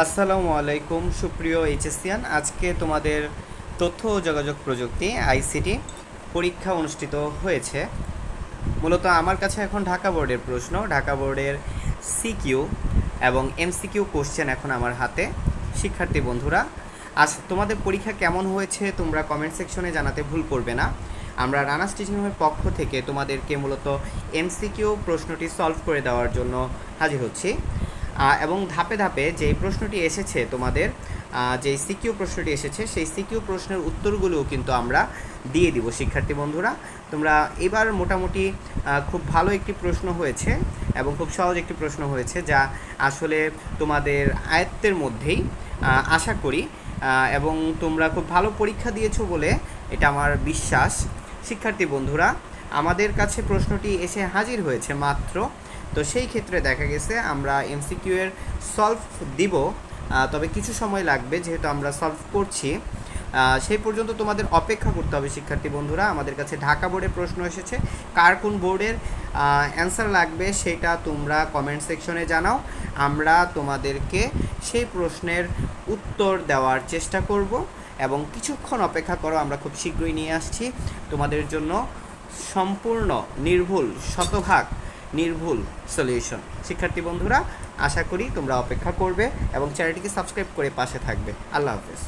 আসসালামু আলাইকুম, সুপ্রিয় এইচএসসিয়ান। আজকে তোমাদের তথ্য ও যোগাযোগ প্রযুক্তি, আইসিটি পরীক্ষা অনুষ্ঠিত হয়েছে। মূলত আমার কাছে এখন ঢাকা বোর্ডের প্রশ্ন। ঢাকা বোর্ডের সিকিউ এবং এমসিকিউ কোশ্চেন এখন আমার হাতে। শিক্ষার্থী বন্ধুরা, আজ তোমাদের পরীক্ষা কেমন হয়েছে তোমরা কমেন্ট সেকশনে জানাতে ভুল করবে না। আমরা রানা স্টেশনের পক্ষ থেকে তোমাদেরকে মূলত এমসিকিউ প্রশ্নটি সলভ করে দেওয়ার জন্য হাজির হচ্ছি। এবং ধাপে ধাপে যে প্রশ্নটি এসেছে তোমাদের যে সিকিউ প্রশ্নটি এসেছে, সেই সিকিউ প্রশ্নের উত্তরগুলোও কিন্তু আমরা দিয়ে দিব, শিক্ষার্থী বন্ধুরা। তোমরা এবার মোটামুটি খুব ভালো একটি প্রশ্ন হয়েছে এবং খুব সহজ একটি প্রশ্ন হয়েছে যা আসলে তোমাদের আয়ত্তের মধ্যেই আশা করি এবং তোমরা খুব ভালো পরীক্ষা দিয়েছ বলে এটা আমার বিশ্বাস। শিক্ষার্থী বন্ধুরা, আমাদের কাছে প্রশ্নটি এসে হাজির হয়েছে মাত্র তো সেই ক্ষেত্রে দেখা গেছে আমরা এমসিকিউ এর সলভ দিব তবে কিছু সময় লাগবে যেহেতু আমরা সলভ করছি। সেই পর্যন্ত তোমাদের অপেক্ষা করতে হবে শিক্ষার্থী বন্ধুরা। আমাদের কাছে ঢাকা বোর্ডের প্রশ্ন এসেছে, কার কোন বোর্ডের অ্যান্সার লাগবে সেটা তোমরা কমেন্ট সেকশনে জানাও। আমরা তোমাদেরকে সেই প্রশ্নের উত্তর দেওয়ার চেষ্টা করব এবং কিছুক্ষণ অপেক্ষা করো, আমরা খুব শীঘ্রই নিয়ে আসছি। তোমাদের জন্য সম্পূর্ণ, নির্ভুল, শতভাগ নির্ভুল সলিউশন। শিক্ষার্থী বন্ধুরা, আশা করি তোমরা অপেক্ষা করবে এবং চ্যানেলটিকে সাবস্ক্রাইব করে পাশে থাকবে। আল্লাহ হাফেজ।